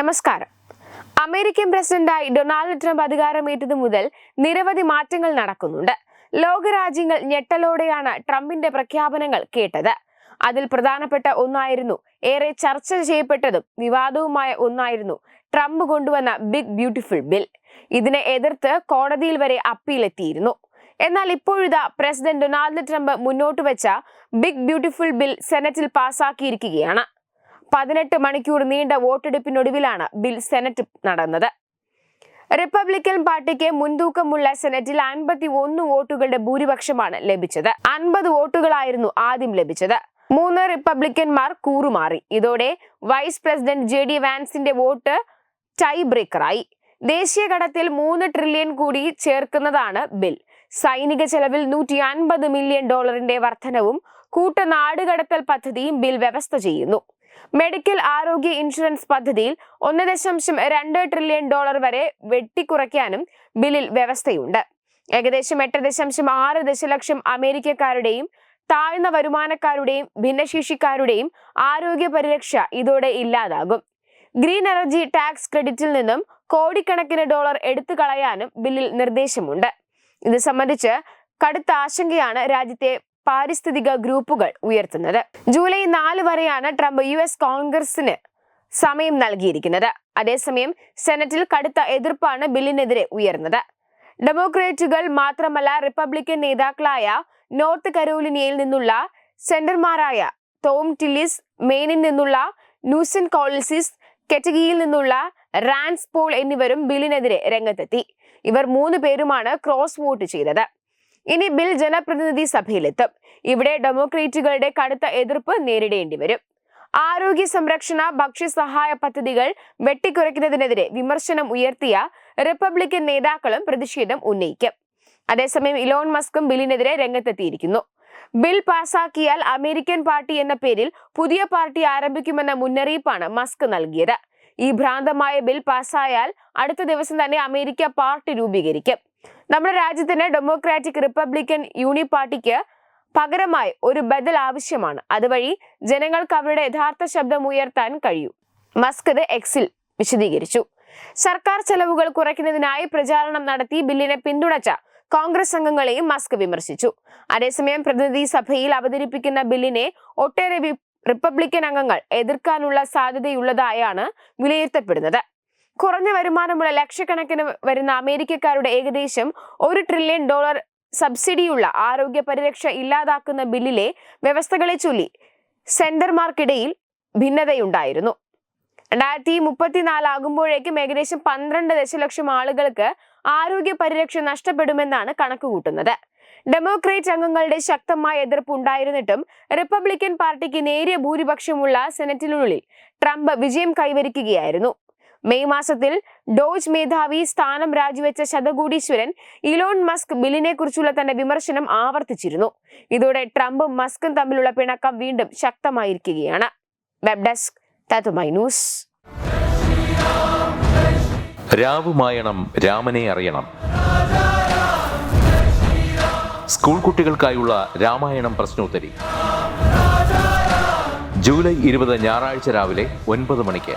നമസ്കാരം. അമേരിക്കൻ പ്രസിഡന്റായി Donald Trump അധികാരമേറ്റത് മുതൽ നിരവധി മാറ്റങ്ങൾ നടക്കുന്നുണ്ട്. ലോകരാജ്യങ്ങൾ ഞെട്ടലോടെയാണ് ട്രംപിന്റെ പ്രഖ്യാപനങ്ങൾ കേട്ടത്. അതിൽ പ്രധാനപ്പെട്ട ഒന്നായിരുന്നു ഏറെ ചർച്ച ചെയ്യപ്പെട്ടതും വിവാദവുമായ ഒന്നായിരുന്നു ട്രംപ് കൊണ്ടുവന്ന ബിഗ് ബ്യൂട്ടിഫുൾ ബിൽ. ഇതിനെ എതിർത്ത് കോടതിയിൽ വരെ അപ്പീൽ എത്തിയിരുന്നു. എന്നാൽ ഇപ്പോഴിതാ പ്രസിഡന്റ് ഡൊണാൾഡ് ട്രംപ് മുന്നോട്ട് വെച്ച ബിഗ് ബ്യൂട്ടിഫുൾ ബിൽ സെനറ്റിൽ പാസാക്കിയിരിക്കുകയാണ്. പതിനെട്ട് മണിക്കൂർ നീണ്ട വോട്ടെടുപ്പിനൊടുവിലാണ് ബിൽ സെനറ്റ് നടന്നത്. റിപ്പബ്ലിക്കൻ പാർട്ടിക്ക് മുൻതൂക്കമുള്ള സെനറ്റിൽ അൻപത്തി ഒന്ന് വോട്ടുകളുടെ ഭൂരിപക്ഷമാണ് ലഭിച്ചത്. അൻപത് വോട്ടുകളായിരുന്നു ആദ്യം ലഭിച്ചത്. മൂന്ന് റിപ്പബ്ലിക്കന്മാർ കൂറുമാറി. ഇതോടെ വൈസ് പ്രസിഡന്റ് ജെ ഡി വാൻസിന്റെ വോട്ട് ടൈ ബ്രേക്കറായി ദേശീയ ഘടത്തിൽ മൂന്ന് ട്രില്യൺ കൂടി ചേർക്കുന്നതാണ് ബിൽ. സൈനിക ചെലവിൽ നൂറ്റി അൻപത് മില്യൺ ഡോളറിന്റെ വർധനവും കൂട്ടനാടുകടത്തൽ പദ്ധതിയും ബിൽ വ്യവസ്ഥ ചെയ്യുന്നു. മെഡിക്കൽ ആരോഗ്യ ഇൻഷുറൻസ് പദ്ധതിയിൽ ഒന്ന് ദശാംശം രണ്ട് ട്രില്യൺ ഡോളർ വരെ വെട്ടിക്കുറയ്ക്കാനും ബില്ലിൽ വ്യവസ്ഥയുണ്ട്. ഏകദേശം എട്ട് ദശാംശം ആറ് ദശലക്ഷം അമേരിക്കക്കാരുടെയും താഴ്ന്ന വരുമാനക്കാരുടെയും ഭിന്നശേഷിക്കാരുടെയും ആരോഗ്യ പരിരക്ഷ ഇതോടെ ഇല്ലാതാകും. ഗ്രീൻ എനർജി ടാക്സ് ക്രെഡിറ്റിൽ നിന്നും കോടിക്കണക്കിന് ഡോളർ എടുത്തു കളയാനും ബില്ലിൽ നിർദ്ദേശമുണ്ട്. ഇത് സംബന്ധിച്ച് കടുത്ത ആശങ്കയാണ് രാജ്യത്തെ പാരിസ്ഥിതിക ഗ്രൂപ്പുകൾ ഉയർത്തുന്നത്. ജൂലൈ നാല് വരെയാണ് ട്രംപ് യു എസ് കോൺഗ്രസിന് സമയം നൽകിയിരിക്കുന്നത്. അതേസമയം സെനറ്റിൽ കടുത്ത എതിർപ്പാണ് ബില്ലിനെതിരെ ഉയർന്നത്. ഡെമോക്രാറ്റുകൾ മാത്രമല്ല റിപ്പബ്ലിക്കൻ നേതാക്കളായ നോർത്ത് കരോലിനിയയിൽ നിന്നുള്ള സെന്റർമാരായ ടോം ടില്ലിസ് മെയിനിൽ നിന്നുള്ള ന്യൂസൻ കോളിസിസ് കെറ്റഗിയിൽ നിന്നുള്ള റാൻസ് പോൾ എന്നിവരും ബില്ലിനെതിരെ രംഗത്തെത്തി. ഇവർ മൂന്ന് പേരുമാണ് ക്രോസ് വോട്ട് ചെയ്തത്. ഇനി ബിൽ ജനപ്രതിനിധി സഭയിലെത്തും. ഇവിടെ ഡെമോക്രേറ്റുകളുടെ കടുത്ത എതിർപ്പ് നേരിടേണ്ടി വരും. ആരോഗ്യ സംരക്ഷണ ഭക്ഷ്യസഹായ പദ്ധതികൾ വെട്ടിക്കുറയ്ക്കുന്നതിനെതിരെ വിമർശനം ഉയർത്തിയ റിപ്പബ്ലിക്കൻ നേതാക്കളും പ്രതിഷേധം ഉന്നയിക്കും. അതേസമയം ഇലോൺ മസ്കും ബില്ലിനെതിരെ രംഗത്തെത്തിയിരിക്കുന്നു. ബിൽ പാസാക്കിയാൽ അമേരിക്കൻ പാർട്ടി എന്ന പേരിൽ പുതിയ പാർട്ടി ആരംഭിക്കുമെന്ന മുന്നറിയിപ്പാണ് മസ്ക് നൽകിയത്. ഈ ഭ്രാന്തമായ ബിൽ പാസ്സായാൽ അടുത്ത ദിവസം തന്നെ അമേരിക്ക പാർട്ടി രൂപീകരിക്കും. നമ്മുടെ രാജ്യത്തിന് ഡെമോക്രാറ്റിക് റിപ്പബ്ലിക്കൻ യൂണി പാർട്ടിക്ക് പകരമായി ഒരു ബദൽ ആവശ്യമാണ്. അതുവഴി ജനങ്ങൾക്ക് അവരുടെ യഥാർത്ഥ ശബ്ദം ഉയർത്താൻ കഴിയൂ. മസ്ക് ഇത് എക്സിൽ വിശദീകരിച്ചു. സർക്കാർ ചെലവുകൾ കുറയ്ക്കുന്നതിനായി പ്രചാരണം നടത്തി ബില്ലിനെ പിന്തുണച്ച കോൺഗ്രസ് അംഗങ്ങളെയും മസ്ക് വിമർശിച്ചു. അതേസമയം പ്രതിനിധി സഭയിൽ അവതരിപ്പിക്കുന്ന ബില്ലിനെ ഒട്ടേറെ റിപ്പബ്ലിക്കൻ അംഗങ്ങൾ എതിർക്കാനുള്ള സാധ്യതയുള്ളതായാണ് വിലയിരുത്തപ്പെടുന്നത്. കുറഞ്ഞ വരുമാനമുള്ള ലക്ഷക്കണക്കിന് വരുന്ന അമേരിക്കക്കാരുടെ ഏകദേശം ഒരു ട്രില്യൺ ഡോളർ സബ്സിഡിയുള്ള ആരോഗ്യ പരിരക്ഷ ഇല്ലാതാക്കുന്ന ബില്ലിലെ വ്യവസ്ഥകളെ ചൊല്ലി സെന്റർമാർക്കിടയിൽ ഭിന്നതയുണ്ടായിരുന്നു. രണ്ടായിരത്തി മുപ്പത്തിനാലാകുമ്പോഴേക്കും ഏകദേശം പന്ത്രണ്ട് ദശലക്ഷം ആളുകൾക്ക് ആരോഗ്യ പരിരക്ഷ നഷ്ടപ്പെടുമെന്നാണ് കണക്കുകൂട്ടുന്നത്. ഡെമോക്രേറ്റ് അംഗങ്ങളുടെ ശക്തമായ എതിർപ്പ് ഉണ്ടായിരുന്നിട്ടും റിപ്പബ്ലിക്കൻ പാർട്ടിക്ക് നേരിയ ഭൂരിപക്ഷമുള്ള സെനറ്റിനുള്ളിൽ ട്രംപ് വിജയം കൈവരിക്കുകയായിരുന്നു. മെയ് മാസത്തിൽ ഡോജ് മേധാവി സ്ഥാനം രാജിവെച്ച ശതകോടീശ്വരൻ ഇലോൺ മസ്ക് ബില്ലിനെ കുറിച്ചുള്ള തന്റെ വിമർശനം ആവർത്തിച്ചിരുന്നു. ഇതോടെ ട്രംപും മസ്കും തമ്മിലുള്ള പിണക്കം വീണ്ടും ശക്തമായിരിക്കുകയാണ്. Web desk Tatwamayi news. രാവുമായണം രാമനെ അറിയണം. സ്കൂൾ കുട്ടികൾക്കായുള്ള രാമായണം പ്രശ്നോത്തരി. ജൂലൈ ഇരുപത് ഞായറാഴ്ച രാവിലെ ഒൻപത് മണിക്ക്.